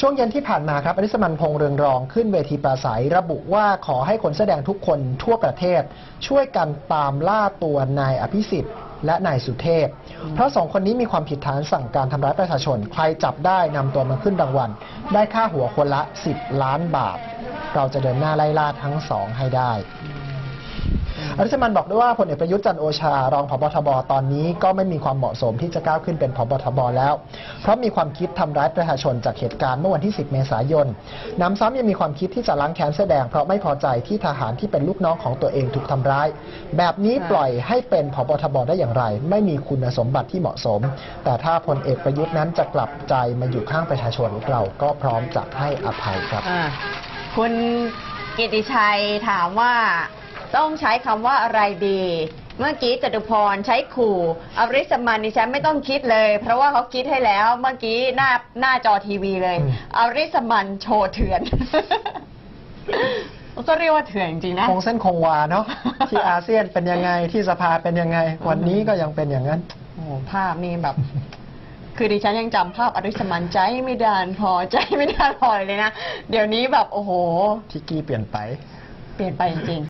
ช่วงเย็นที่ผ่านมาครับอนิสมันพงษ์เรืองรองขึ้นเวทีปราศัย ระบุว่าขอให้คนแสดงทุกคนทั่วประเทศ ช่วยกันตามล่าตัวนายอภิสิทธิ์และนายสุเทพ เพราะสองคนนี้มีความผิดฐานสั่งการทำร้ายประชาชน ใครจับได้นำตัวมาขึ้นรางวัล ได้ค่าหัวคนละ 10 ล้านบาท เราจะเดินหน้าไล่ล่าทั้งสองให้ได้ อริสมันบอกด้วยว่าพลเอกประยุทธ์จันโอชารองพบทบตอนนี้ก็ไม่มีความเหมาะสมที่จะก้าวขึ้นเป็นพบทบแล้ว เพราะมีความคิดทำร้ายประชาชนจากเหตุการณ์เมื่อวันที่ 10 เมษายนน้ำซ้ำยังมีความคิดที่จะล้างแค้นเสื้อแดง เพราะไม่พอใจที่ทหารที่เป็นลูกน้องของตัวเองถูกทำร้าย แบบนี้ปล่อยให้เป็นพบทบได้อย่างไร ไม่มีคุณสมบัติที่เหมาะสม แต่ถ้าพลเอกประยุทธ์นั้นจะกลับใจมาอยู่ข้างประชาชนเราก็พร้อมจะให้อภัยครับคุณกิติชัยถามว่า ต้องใช้คำว่าอะไรดี เมื่อกี้จตุพรใช้ขู่อริสมันดิฉันไม่ต้องคิดเลย เพราะว่าเขาคิดให้แล้วเมื่อกี้หน้าหน้าจอทีวีเลยอืมอริสมันโชว์เถื่อน ก็เรียกว่าเถื่อนจริงๆนะ คงเส้นคงวาเนาะที่อาเซียนเป็นยังไงที่สภาเป็นยังไง วันนี้ก็ยังเป็นอย่างนั้น โอ้โหภาพนี่แบบ คือดิฉันยังจำภาพอริสมันใจไม่ดานพอใจไม่ดานพอเลยนะ เดี๋ยวนี้แบบโอ้โห ที่กี้เปลี่ยนไป เปลี่ยนไปจริงๆ